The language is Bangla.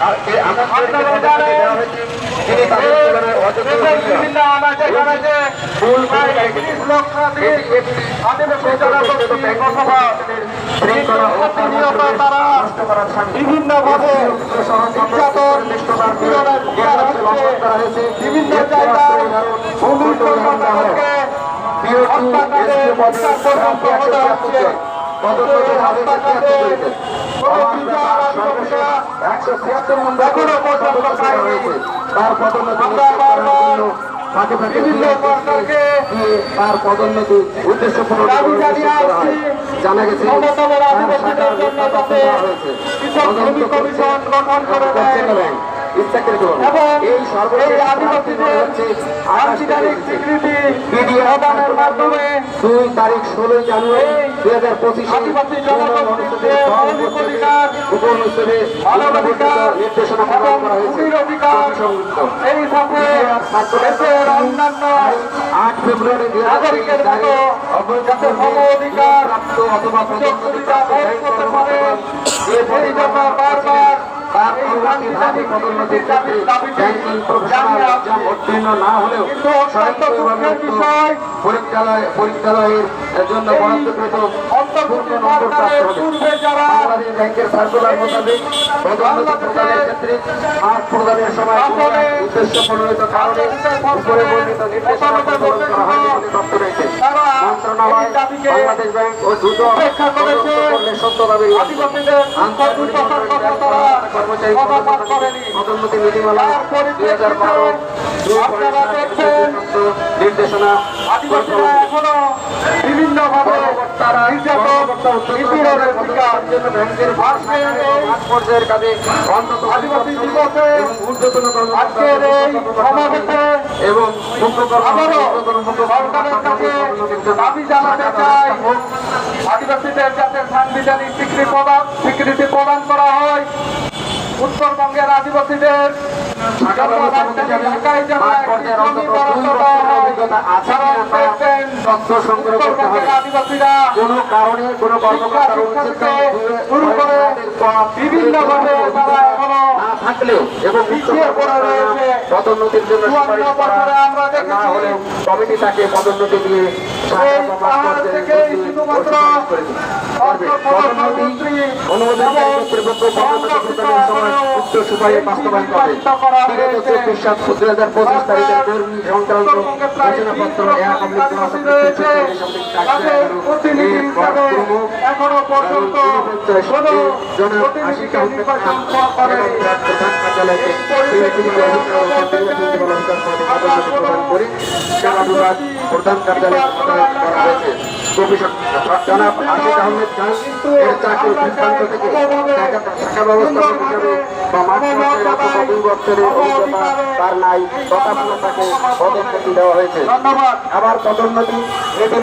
বিভিন্ন। বিভিন্নভাবে নির্যাতন বিভিন্ন জায়গায় ভূমি কর্মকর্তাদেরকে হত্যাকাণ্ডের পর্যন্ত হতে হচ্ছে একশো ছিয়াত্তর পাইনি। তার পদোন্নতি ফাঁকে ফাঁকে বিভিন্ন সরকারকে তার পদোন্নতি উদ্দেশ্য জানা গেছে কমিশন গঠন করে এই সর্বশেষ এই আদিবাসীদের প্রদানের মাধ্যমে দুই তারিখ ষোলোই জানুয়ারি দুই হাজার পঁচিশে নির্দেশনা করা হয়েছে। এই সাথে অন্যান্য আট ফেব্রুয়ারি দুই অথবা ক্ষেত্রে ব্যাংকিং প্রফেশনাল উত্তীর্ণ না হলেও পরীক্ষালয় পরীক্ষালয়ের জন্য বরাদ্দকৃত নম্বর প্রাপ্ত হবে। বাংলাদেশ ব্যাংকের সার্কুলার ক্ষেত্রে মাঠ প্রদানের সময় উদ্দেশ্য প্রণোদিত কারণে উপরে বর্ণিত নির্দেশনা প্রদান করা হয়নি বলে তথ্য রয়েছে তারা মন্ত্রণালয় এই দাবিকে বাংলাদেশ ব্যাংক ও দ্রুত উপেক্ষা করেছে। তদন্ত করলে সত্য দাবি আদিবাসীদের দুর্দশার কথা তারা কর্মচারী করেনি তার দুই হাজার বারো পরিপ্রেক্ষিতে আপনারা দেখছেন নির্দেশনা আদিবাসীরা এখনও বিভিন্নভাবে নির্যাতন নিপীড়নের শিকার ব্যাংকের মাঠ পর্যায়ের কাজে অন্তত আদিবাসী দিবসে এবং ঊর্ধ্বতন আজকের এই সমাবেশে এবং আবারও সরকারের কাছে দাবি জানাতে চাই আদিবাসীদের যাতে সাংবিধানিক স্বীকৃতি প্রদান স্বীকৃতি প্রদান করা হয়। উত্তরবঙ্গের আদিবাসীদের ঢাকায় যেন তথ্য সংগ্রহ করতে হবে। কোনো কারণে কোনো কর্মকর্তার শুরু করে বিভিন্নভাবে তারা এখনও না থাকলেও এবং পিছিয়ে পড়ে রয়েছে। পদোন্নতির জন্য আমরা না হলেও কমিটি তাকে পদোন্নতি দিয়ে শুধুমাত্র পদোন্নতি এখনও পর্যন্ত কোনো প্রতিনিধিকে নির্বাচন করেনি প্রধান কার্যালয় করা হয়েছে। জনাব আশিক আহমেদ খান এর চাকরি সিদ্ধান্ত থেকে হিসাবে অভিজ্ঞতা তার নাই। তথাপি তাকে দেওয়া হয়েছে। ধন্যবাদ। আবার পদোন্নতি